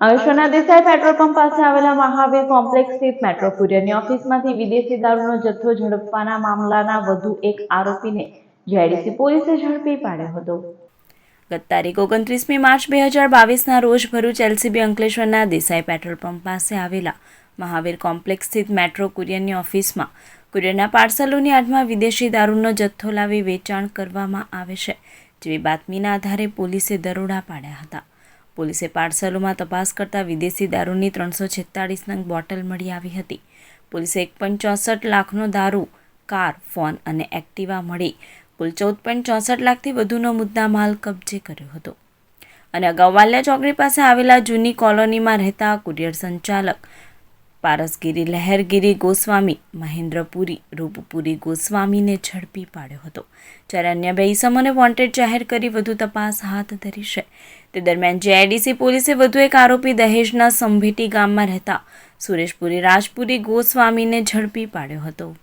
અંકલેશ્વરના Desai petrol pump પાસે આવેલા મહાવીર કોમ્પ્લેક્સ સ્થિત મેટ્રો કુરિયરની ઓફિસમાંથી વિદેશી દારૂનો જથ્થો ઝડપવાના મામલાના વધુ એક આરોપીને જેડીસી પોલીસે ઝડપી પાડ્યો હતો. ગત તારીખ ઓગણત્રીસમી માર્ચ બે હજાર બાવીસના રોજ ભરૂચ એલસીબી અંકલેશ્વરના દેસાઈ પેટ્રોલ પંપ પાસે આવેલા મહાવીર કોમ્પ્લેક્સ સ્થિત મેટ્રો કુરિયરની ઓફિસમાં કુરિયરના પાર્સલોની આડમાં વિદેશી દારૂનો જથ્થો લાવી વેચાણ કરવામાં આવે છે, જેવી બાતમીના આધારે પોલીસે દરોડા પાડ્યા હતા. પોલીસે પાર્સલોમાં તપાસ કરતા વિદેશી દારૂની ત્રણસો છેતાળીસ નંગ બોટલ મળી આવી હતી. પોલીસે એક પોઈન્ટ ચોસઠ લાખનો દારૂ, કાર, ફોન અને એક્ટિવા મળી. કુલ ચૌદ પોઈન્ટ ચોસઠ લાખથી વધુનો મુદ્દા માલ કબજે કર્યો હતો. અને અગાઉ વાલિયા ચોકડી પાસે આવેલા જૂની કોલોનીમાં રહેતા કુરિયર સંચાલક પારસગીરી લહેરગીરી ગોસ્વામી, મહેન્દ્રપુરી, રૂપપુરી ગોસ્વામીને ઝડપી પાડ્યો હતો. જ્યારે અન્ય બે ઇસમોને વોન્ટેડ જાહેર કરી વધુ તપાસ હાથ ધરી છે. તે દરમિયાન જેઆઈડીસી પોલીસે વધુ એક આરોપી દહેજના સંભેટી ગામમાં રહેતા સુરેશપુરી, રાજપુરી ગોસ્વામીને ઝડપી પાડ્યો હતો.